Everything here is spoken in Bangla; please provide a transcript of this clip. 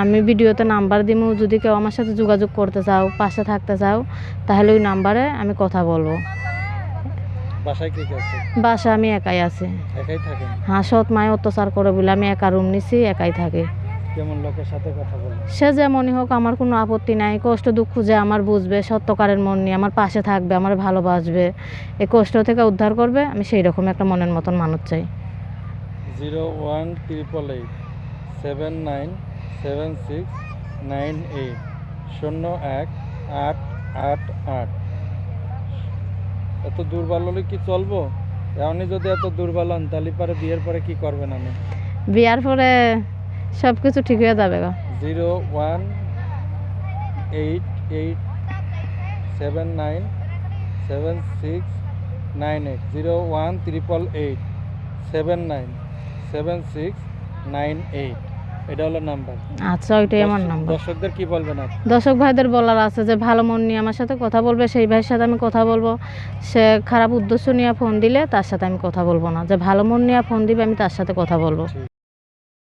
আমি ভিডিওতে নাম্বার দিব যদি কেউ আমার সাথে যোগাযোগ করতে চাও পাশে থাকতে চাও তাহলে ওই নাম্বারে আমি কথা বলব। বাসা আমি একাই আছি। হ্যাঁ সৎ মায় অত্যাচার করে বলে আমি একা রুম নিছি একাই থাকি। সে যেমনই হোক আমার কোনো আপত্তি নাই। কষ্ট দুঃখ যে আমার বুঝবে সত্যকারের মন নিয়ে আমার পাশে থাকবে আমার ভালোবাসবে। এই কষ্ট থেকে উদ্ধার করবে আমি সেই রকম একটা মনের মতন মানুষ চাই। Zero one triple eight seven nine seven six nine eight শূন্য এক আট আট আট। এত দুর্বল হলে কি চলবো? এমনি যদি এত দুর্বল হন তাহলে পরে বিয়ের পরে কি করবেন আমি বিয়ার পরে সব কিছু ঠিক হয়ে যাবে গো। Zero one eight eight seven nine seven six nine eight. Zero one triple eight seven nine seven six nine eight. এটা হলো নাম্বার। আচ্ছা ওইটাই আমার নাম্বার। দর্শকদের কি বলবেন আপনি দর্শক ভাইদের বলার আছে যে ভালো মন নিয়ে আমার সাথে কথা বলবে সেই ভাইয়ের সাথে আমি কথা বলব। সে খারাপ উদ্দেশ্য নিয়ে ফোন দিলে তার সাথে আমি কথা বলব না। যে ভালো মন নিয়ে ফোন দিবে আমি তার সাথে কথা বলব।